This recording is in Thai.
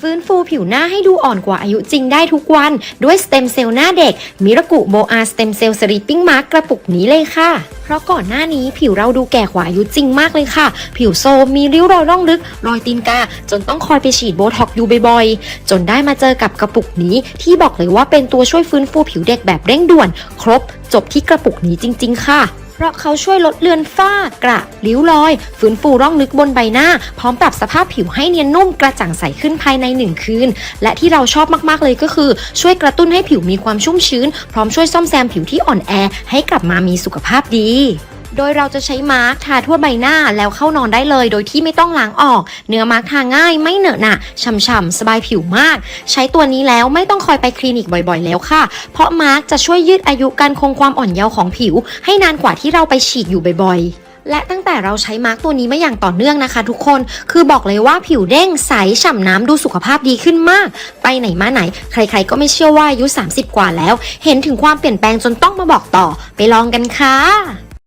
ฟื้นฟูผิวหน้าให้ดูอ่อนกว่าอายุจริงได้ทุกวัน ด้วยสเต็มเซลล์หน้าเด็ก มิรากุโบอาสเต็มเซลล์สรีปิ้งมาร์กกระปุกนี้เลยค่ะ เพราะก่อนหน้านี้ผิวเราดูแก่กว่าอายุจริงมากเลยค่ะ ผิวโซมมีริ้วรอยร่องลึก รอยตีนกา จนต้องคอยไปฉีดโบท็อกอยู่บ่อยๆ จนได้มาเจอกับกระปุกนี้ ที่บอกเลยว่าเป็นตัวช่วยฟื้นฟูผิวเด็กแบบเร่งด่วน ครบ จบที่กระปุกนี้จริง ๆ ค่ะ เพราะเขาช่วยลดเลือนฝ้ากระริ้วรอย ฟื้นฟูร่องลึกบนใบหน้า พร้อมปรับสภาพผิวให้เนียนนุ่มกระจ่างใสขึ้นภายใน 1 คืน และที่เราชอบมากๆเลยก็คือ ช่วยกระตุ้นให้ผิวมีความชุ่มชื้น พร้อมช่วยซ่อมแซมผิวที่อ่อนแอ ให้กลับมามีสุขภาพดี โดยเราจะใช้มาร์กทาทั่วใบหน้าแล้วเข้านอนได้เลย โดยที่ไม่ต้องล้างออก เนื้อมาร์กทาง่ายไม่เหนอะหนะฉ่ำๆสบายผิวมาก ใช้ตัวนี้แล้วไม่ต้องคอยไปคลินิกบ่อยๆ แล้วค่ะ เพราะมาร์กจะช่วยยืดอายุการคงความอ่อนเยาว์ของผิว ให้นานกว่าที่เราไปฉีดอยู่บ่อยๆและตั้งแต่เราใช้มาร์กตัวนี้มาอย่างต่อเนื่องนะคะ ทุกคน คือบอกเลยว่าผิวเด้งใสฉ่ำน้ำดูสุขภาพดีขึ้นมาก ไปไหนมาไหน ใครๆก็ไม่เชื่อว่าอายุ 30 กว่าแล้ว เห็นถึงความเปลี่ยนแปลงจนต้องมาบอกต่อ ไปลองกันค่ะ